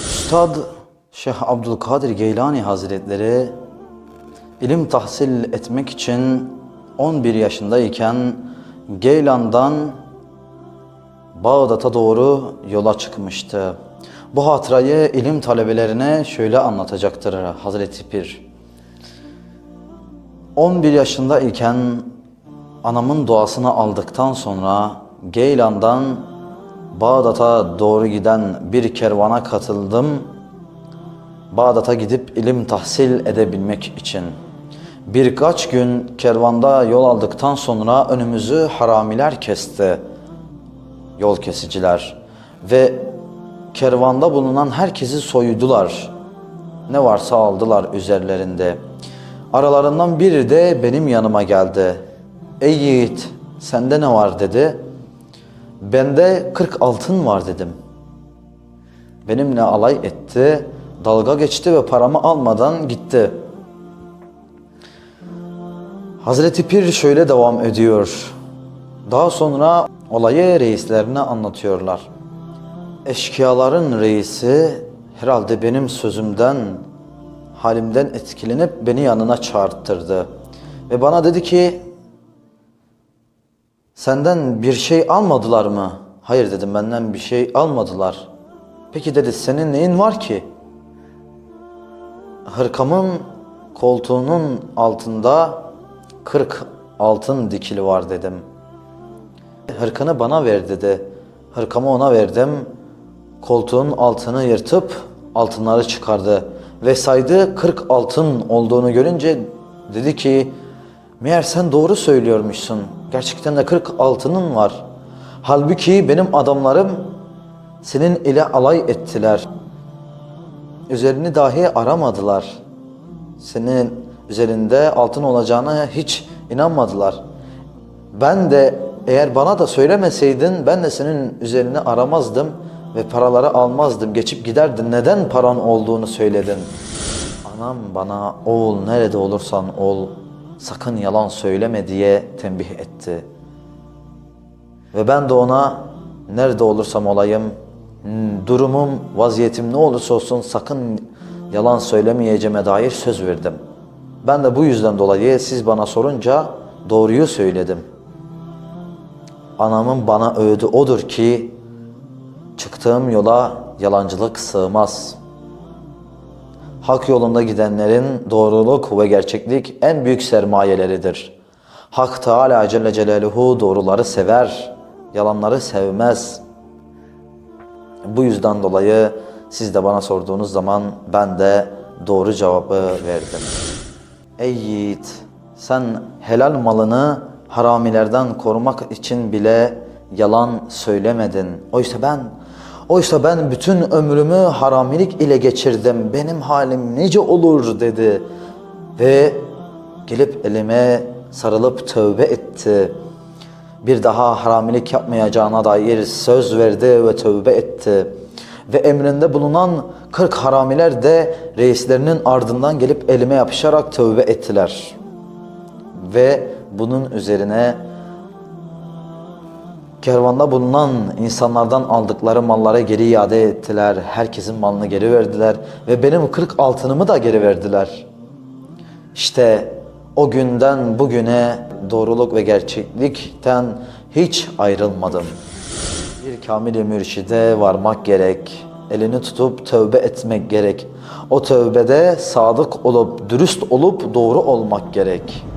Üstad Şeyh Abdülkadir Geylani Hazretleri ilim tahsil etmek için 11 yaşındayken Geylan'dan Bağdat'a doğru yola çıkmıştı. Bu hatırayı ilim talebelerine şöyle anlatacaktır Hazreti Pir. 11 yaşındayken anamın duasını aldıktan sonra Geylan'dan Bağdat'a doğru giden bir kervana katıldım. Bağdat'a gidip ilim tahsil edebilmek için. Birkaç gün kervanda yol aldıktan sonra önümüzü haramiler kesti. Yol kesiciler. Ve kervanda bulunan herkesi soydular. Ne varsa aldılar üzerlerinde. Aralarından biri de benim yanıma geldi. Ey yiğit sende ne var dedi. Bende 40 altın var dedim. Benimle alay etti, dalga geçti ve paramı almadan gitti. Hazreti Pir şöyle devam ediyor. Daha sonra olayı reislerine anlatıyorlar. Eşkıyaların reisi herhalde benim sözümden, halimden etkilenip beni yanına çağırttırdı. Ve bana dedi ki, Senden bir şey almadılar mı? Hayır dedim benden bir şey almadılar. Peki dedi senin neyin var ki? Hırkamın koltuğunun altında 40 altın dikili var dedim. Hırkanı bana ver dedi. Hırkamı ona verdim. Koltuğun altını yırtıp altınları çıkardı. Ve saydı 40 altın olduğunu görünce dedi ki Meğer sen doğru söylüyormuşsun. Gerçekten de 40 altının var. Halbuki benim adamlarım senin ile alay ettiler. Üzerini dahi aramadılar. Senin üzerinde altın olacağına hiç inanmadılar. Ben de eğer bana da söylemeseydin ben de senin üzerini aramazdım ve paraları almazdım. Geçip giderdin. Neden paran olduğunu söyledin. Anam bana oğul nerede olursan ol sakın yalan söyleme diye tembih etti. Ve ben de ona nerede olursam olayım, durumum, vaziyetim ne olursa olsun sakın yalan söylemeyeceğime dair söz verdim. Ben de bu yüzden dolayı siz bana sorunca doğruyu söyledim. Anamın bana öğüdü odur ki çıktığım yola yalancılık sığmaz.'' Hak yolunda gidenlerin doğruluk ve gerçeklik en büyük sermayeleridir. Hak Teala Celle Celaluhu doğruları sever, yalanları sevmez. Bu yüzden dolayı siz de bana sorduğunuz zaman ben de doğru cevabı verdim. Ey yiğit, sen helal malını haramilerden korumak için bile yalan söylemedin. Oysa ben Oysa ben bütün ömrümü haramilik ile geçirdim. Benim halim nice olur dedi. Ve gelip elime sarılıp tövbe etti. Bir daha haramilik yapmayacağına dair söz verdi ve tövbe etti. Ve emrinde bulunan 40 haramiler de reislerinin ardından gelip elime yapışarak tövbe ettiler. Ve bunun üzerine Kervanda bulunan insanlardan aldıkları malları geri iade ettiler. Herkesin malını geri verdiler ve benim 40 altınımı da geri verdiler. İşte o günden bugüne doğruluk ve gerçeklikten hiç ayrılmadım. Bir kamil mürşide varmak gerek. Elini tutup tövbe etmek gerek. O tövbede sadık olup, dürüst olup doğru olmak gerek.''